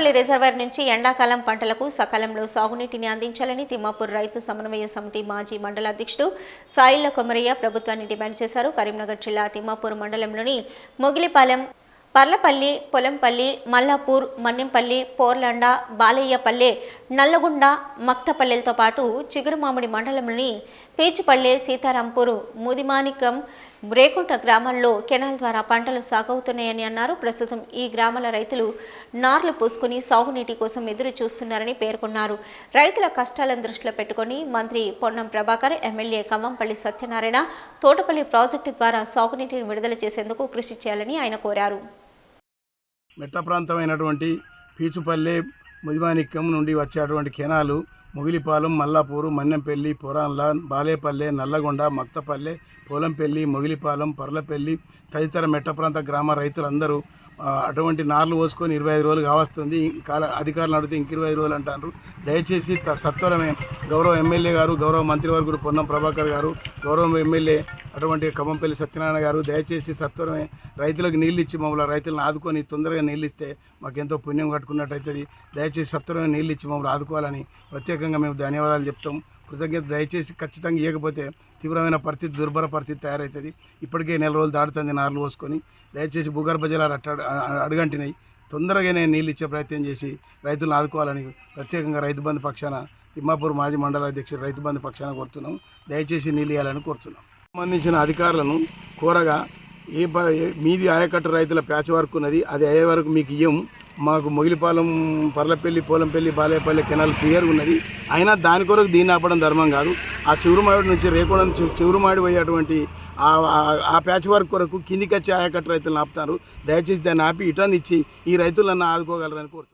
పోర్లపల్లి reservoir నుంచి ఎండాకాలం పంటలకు సకాలంలో సాగునీటిని అందించాలని తిమ్మాపూర్ రైతు సమన్వయ సమితి మాజీ మండల అధ్యక్షుడు సాయిల్ల కొమరయ్య ప్రభుత్వాన్ని డిమాండ్ చేశారు. కరీంనగర్ జిల్లా తిమ్మాపూర్ మండలంలోని మొగిలిపాలెం పర్లపల్లి పొలంపల్లి మల్లాపూర్ మన్నెంపల్లి పోర్లండ బాలయ్యపల్లె నల్లగొండ మక్తపల్లెలతో పాటు చిగురుమామిడి మండలంలోని పీచుపల్లె సీతారాంపూర్ ముదిమానికం రేకుంట గ్రామంలో కెనాల్ ద్వారా పంటలు సాగవుతున్నాయని అన్నారు. ప్రస్తుతం ఈ గ్రామాల రైతులు నార్లు పూసుకుని సాగునీటి కోసం ఎదురు చూస్తున్నారని పేర్కొన్నారు. రైతుల కష్టాలను దృష్టిలో పెట్టుకుని మంత్రి పొన్నం ప్రభాకర్ ఎమ్మెల్యే కమ్మంపల్లి సత్యనారాయణ తోటపల్లి ప్రాజెక్టు ద్వారా సాగునీటిని విడుదల చేసేందుకు కృషి చేయాలని ఆయన కోరారు. మెట్ట ప్రాంతమైనటువంటి పీచుపల్లె ముదిమాణిక్యం నుండి వచ్చేటువంటి కెనాలు ముగిలిపాలెం మల్లాపూరు మన్నెంపల్లి పొరాన్ల బాలేపల్లె నల్లగొండ మక్తపల్లె పోలంపల్లి మొగిలిపాలెం పర్లపల్లి తదితర మెట్ట ప్రాంత గ్రామ రైతులందరూ అటువంటి నార్లు పోసుకొని ఇరవై ఐదు రోజులు కావస్తుంది. కాల అధికారులు అడిగితే ఇంక ఇరవై ఐదు రోజులు అంటారు. దయచేసి సత్వరమే గౌరవ ఎమ్మెల్యే గారు గౌరవ మంత్రివర్గుడు పొన్నం ప్రభాకర్ గారు గౌరవ ఎమ్మెల్యే అటువంటి ఖమ్మంపల్లి సత్యనారాయణ గారు దయచేసి సత్వరమే రైతులకు నీళ్ళు ఇచ్చి మమ్మల్ని రైతులను ఆదుకొని తొందరగా నీళ్ళు ఇస్తే మాకెంతో పుణ్యం కట్టుకున్నట్టయితుంది. దయచేసి సత్వరమే నీళ్ళు ఇచ్చి మమ్మల్ని ఆదుకోవాలని ప్రత్యేకంగా మేము ధన్యవాదాలు చెప్తాం. కృతజ్ఞత దయచేసి ఖచ్చితంగా ఇవ్వకపోతే తీవ్రమైన పరిస్థితి దుర్భర పరిస్థితి తయారవుతుంది ఇప్పటికే నెల రోజులు దాడుతుంది నార్లు పోసుకొని. దయచేసి భూగర్భ జలాలు అట్ట అడుగంటినాయి తొందరగానే నీళ్ళు ఇచ్చే ప్రయత్నం చేసి రైతులను ఆదుకోవాలని ప్రత్యేకంగా రైతు బంధు పక్షాన తిమ్మాపూర్ మాజీ మండల అధ్యక్షుడు రైతు బంధు పక్షాన కోరుతున్నాం. దయచేసి నీళ్ళు ఇవ్వాలని కోరుతున్నాం. సంబంధించిన అధికారులను కోరగా ఏ ప మీది ఆయకట్టు రైతుల ప్యాచ్ వర్క్ ఉన్నది అది అయ్యే వరకు మీకు ఇయ్యం. మాకు మొగిలిపాలెం పర్లపల్లి పోలంపల్లి బాలేపల్లి కెనాల్ క్లియర్ ఉన్నది. అయినా దాని కొరకు దీన్ని ఆపడం ధర్మం కాదు. ఆ చివురుమాడి నుంచి రేకోణ నుంచి చివురుమాడి పోయేటువంటి ఆ ఆ- ఆ ప్యాచ్ వర్క్ కొరకు కిందికి వచ్చే ఆయకట్టు రైతులను ఆపుతారు. దయచేసి దాన్ని ఆపి ఇటన్ ఇచ్చి ఈ రైతులను ఆదుకోగలరని కోరుతున్నాను